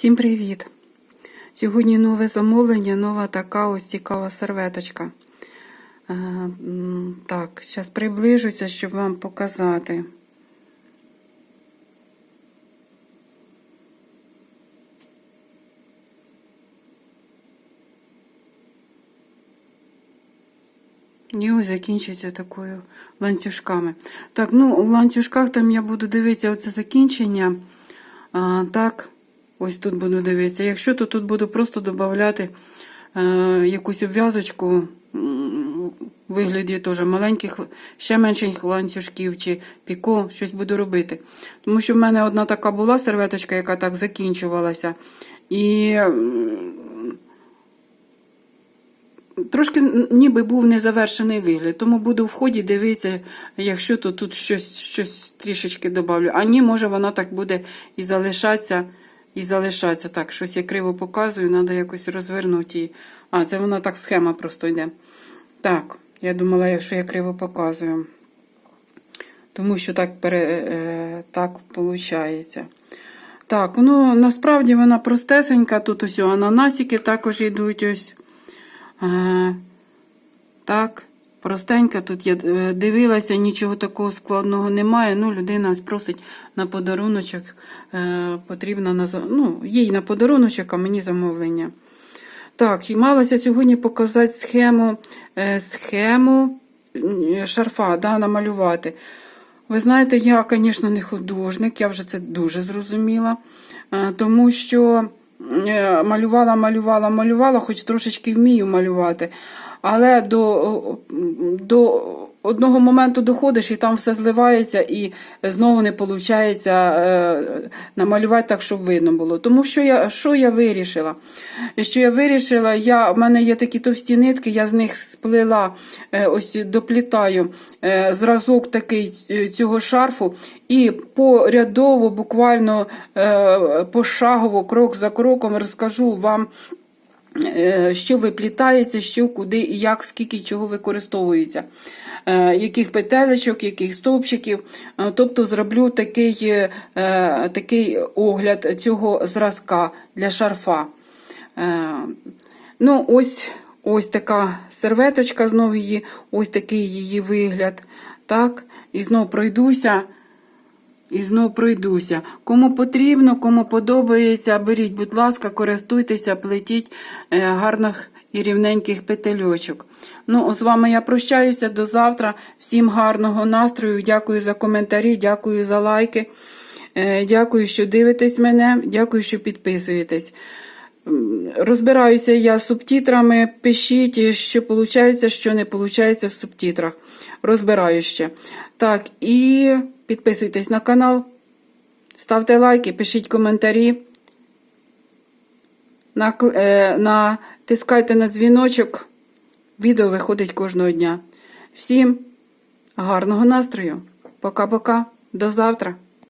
Всім привіт! Сьогодні нове замовлення, нова така ось цікава серветочка. Е, Так, зараз приближуся, щоб вам показати. І ось закінчується такою ланцюжками. Так, ну у ланцюжках там я буду дивитися оце закінчення. А, так, ось тут буду дивитися. Якщо, то тут буду просто додати е, якусь обв'язочку вигляді теж маленьких, ще менших ланцюжків чи піко, щось буду робити. Тому що в мене одна така була серветочка, яка так закінчувалася. І Трошки ніби був незавершений вигляд, тому буду в ході дивитися, якщо то тут щось щось трішечки додавлю. А ні, може воно так буде і залишатися, і залишатися. Так, щось я криво показую, треба якось розвернути її. А, це вона так схема просто йде. Так, я думала, що я криво показую. Тому що так пере, е, так виходить. Так, ну насправді вона простесенька. Тут ось ананасики також йдуть ось. Ага. Так, простенька тут я е, дивилася, нічого такого складного немає. Ну, людина просить на подаруночок, е, потрібно на ну, їй на подаруночок, а мені замовлення. Так, і малася сьогодні показати схему, е, схему шарфа, да, намалювати. Ви знаєте, я, звісно, не художник, я вже це дуже зрозуміла, тому що малювала, малювала, малювала, хоч трошечки вмію малювати. Але до, до одного моменту доходиш і там все зливається, і знову не виходить намалювати так, щоб видно було. Тому що я що я вирішила? Що я вирішила, я, в мене є такі товсті нитки, я з них сплела, е, ось доплітаю е, зразок такий е, цього шарфу, і порядово, буквально е, пошагово, крок за кроком розкажу вам. Е, що виплітається, що куди і як, скільки чого використовується, Е, яких петелечок, яких стовпчиків. Е, Тобто зроблю такий, такий огляд цього зразка для шарфа. Ну, ось, ось така серветочка, знову її, ось такий її вигляд. Так, і знову пройдуся. І знов пройдуся. Кому потрібно, кому подобається, беріть, будь ласка, користуйтеся, плетіть е, гарних і рівненьких петельочок. Ну, з вами я прощаюся до завтра. Всім гарного настрою. Дякую за коментарі, дякую за лайки. Е, Дякую, що дивитесь мене, дякую, що підписуєтесь. Розбираюся я з субтитрами, пишіть, що виходить, що не виходить в субтитрах. Розбираю ще. Так, і підписуйтесь на канал, ставте лайки, пишіть коментарі, е, натискайте на дзвіночок. Відео виходить кожного дня. Всім гарного настрою. Пока-пока. До завтра.